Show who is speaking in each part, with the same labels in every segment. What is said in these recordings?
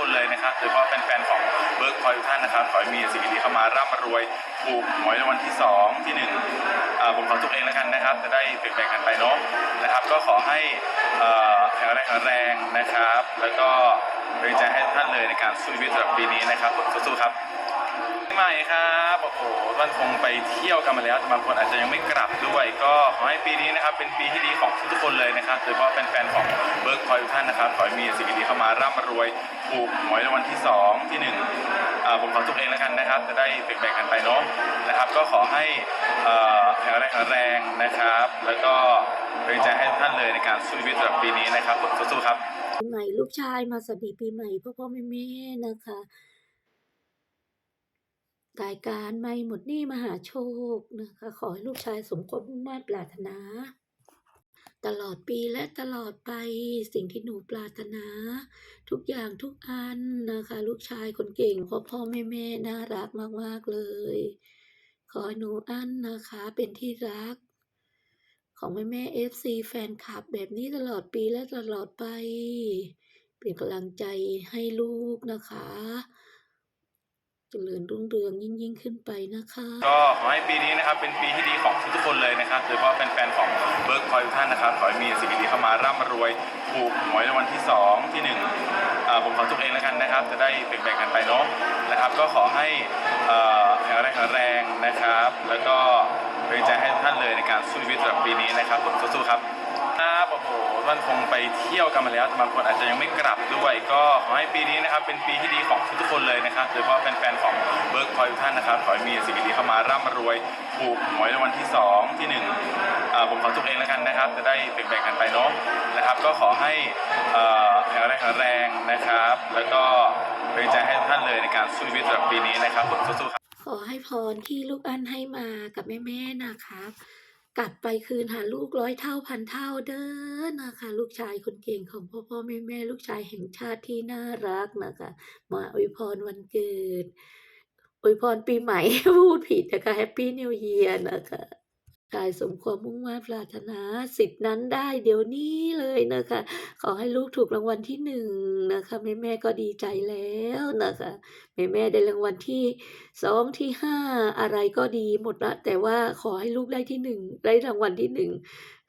Speaker 1: คนเลยนะครับโดยเฉพาะแฟนๆของเบิร์กพอยทุกท่านนะครับ ขอให้มีสิ่งดีๆเข้ามาร่ำรวยถูกหวยรางวัลที่สองที่หนึ่งอ่าผมขอทุกเองแล้วกันนะครับ จะได้แบ่งๆกันไปเนาะนะครับ ก็ขอให้แข็งแรงแข็งแรงนะครับ แล้วก็เป็นใจให้ทุกท่านเลยในการสู้ชีวิตสำหรับปีนี้นะครับผมสู้ๆครับใหม่ครับโอ้โหมันคงไปเที่ยวกันมาแล้วแต่บางคนอาจจะยังไม่กลับด้วย ก็ขอให้ปีนี้นะครับเป็นปีที่ดีของทุกคนเลยนะครับโดยเฉพาะแฟน ๆของเบิร์กพอยทุกท่านนะครับขอให้มีสิ่งดีๆเข้ามาร่ำรวยถูกหวยรางวัลที่สองที่หนึ่งอาผมขอทุกเองแล้วกันนะครับ จะได้แบ่งๆกันไปเนาะนะครับ ก็ขอให้อ่อแข็งแรงแข็งแรงนะครับ แล้วก็เป็นใจให้ทุกท่านเลยในการสู้ชีวิตสำหรับปีนี้นะครับผมสู้ๆครับ
Speaker 2: ปีใหม่ลูกชายมาสวัสดีปีใหม่พ่อพ่อแม่แม่นะคะรายการไม่หมดหนี้มหาโชคนะคะ ขอให้ลูกชายสมความมุ่งมั่นปรารถนา ตลอดปีและตลอดไปสิ่งที่หนูปรารถนา ทุกอย่างทุกอันนะคะ ลูกชายคนเก่งพ่อพ่อแม่แม่น่ารักมากๆเลย ขอให้หนูอันนะคะเป็นที่รัก ของแม่แม่เอฟซีแฟนคลับแบบนี้ตลอดปีและตลอดไป เป็นกำลังใจให้ลูกนะคะ เจริญรุ่งเรืองยิ่งยิ่งขึ้นไปนะคะ
Speaker 1: ก็ขอให้ปีนี้นะครับเป็นปีที่ดีของทุกคนเลยนะครับโดยเฉพาะแฟนๆของเบิร์กพอยทุกท่านนะครับขอให้มีสิ่งดีๆเข้ามาร่ำรวยถูกหวยรางวัลที่สองที่หนึ่งอ่าผมขอทุกเองแล้วกันนะครับ จะได้แบ่งๆกันไปเนาะนะครับ ก็ขอให้อ่อแข็งแรงแข็งแรงนะครับ แล้วก็เป็นใจให้ทุกท่านเลยในการสู้ชีวิตสำหรับปีนี้นะครับผมสู้ๆครับ อ้โหมันคงไปเที่ยวกันมาแล้วแต่บางคนอาจจะยังไม่กลับด้วย ก็ขอให้ปีนี้นะครับเป็นปีที่ดีของทุกๆคนเลยนะครับโดยเฉพาะแฟนๆของเบิร์กพอยทุกท่านนะครับขอให้มีสิ่งดีๆเข้ามาร่ำรวยถูกหวยรางวัลที่สองที่หนึ่งอ่าผมขอทุกเองแล้วกันนะครับ จะได้แบ่งๆกันไปเนาะนะครับ ก็ขอให้อ่อแข็งแรงแข็งแรงนะครับ แล้วก็เป็นใจให้ทุกท่านเลยในการสู้ชีวิตสำหรับปีนี้นะครับผมสู้ๆครับ
Speaker 2: ขอให้พรที่ลูกอันให้มากับแม่ๆนะคะ กลับไปคืนหาลูกร้อยเท่าพันเท่าเด้อนะคะ ลูกชายคนเก่งของพ่อพ่อแม่แม่ลูกชายแห่งชาติที่น่ารักนะคะ มาอวยพรวันเกิดอวยพรปีใหม่พูดผิดนะคะแฮปปี้นิวเยียร์นะคะ ชายสมความมุ่งมั่นปรารถนาสิทธินั้นได้เดี๋ยวนี้เลยนะคะ ขอให้ลูกถูกรางวัลที่หนึ่งนะคะแม่แม่ก็ดีใจแล้วนะคะแม่แม่ได้รางวัลที่สองที่ห้าอะไรก็ดีหมดละแต่ว่าขอให้ลูกได้ที่หนึ่งได้รางวัลที่หนึ่ง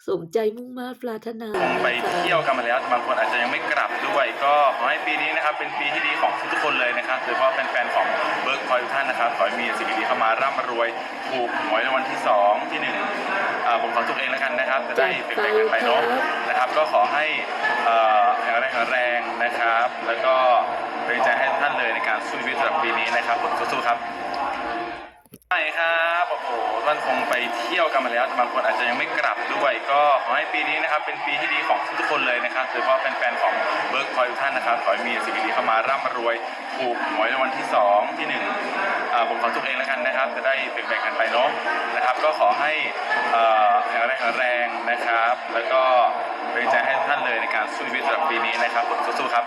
Speaker 2: สมใจมุ่งมั่นปรารถนา
Speaker 1: คงไปเที่ยวกันมาแล้วบางคนอาจจะยังไม่กลับด้วย ก็ขอให้ปีนี้นะครับเป็นปีที่ดีของทุกคนเลยนะครับโดยเฉพาะแฟนๆของเบิร์กพอยทุกท่านนะครับขอให้มีสิ่งดีๆเข้ามาร่ำรวย ถูกหวยรางวัลที่สองที่หนึ่งอ่าผมขอทุกเองแล้วกันนะครับ จะได้แบ่งๆกันไปเนาะนะครับ ก็ขอให้เอ่อแข็งแรงแข็งแรงนะครับ แล้วก็เป็นใจให้ทุกท่านเลยในการสู้ชีวิตสำหรับปีนี้นะครับผมสู้ๆครับใช่ครับโอ้โหมันคงไปเที่ยวกันมาแล้วแต่บางคนอาจจะยังไม่กลับด้วย ก็ขอให้ปีนี้นะครับเป็นปีที่ดีของทุกคนเลยนะครับโดยเฉพาะแฟนๆของเบิร์กพอยทุกท่านนะครับขอให้มีสิ่งดีๆเข้ามาร่ำรวยถูกหวยรางวัลที่สองที่หนึ่ง ผมขอทุกเองแล้วกันนะครับ จะได้แบ่งๆกันไปเนาะนะครับ ก็ขอให้อ่อแข็งแรงแข็งแรงนะครับ แล้วก็เป็นใจให้ท่านเลยในการสู้ชีวิตสำหรับปีนี้นะครับผมสู้ๆครับ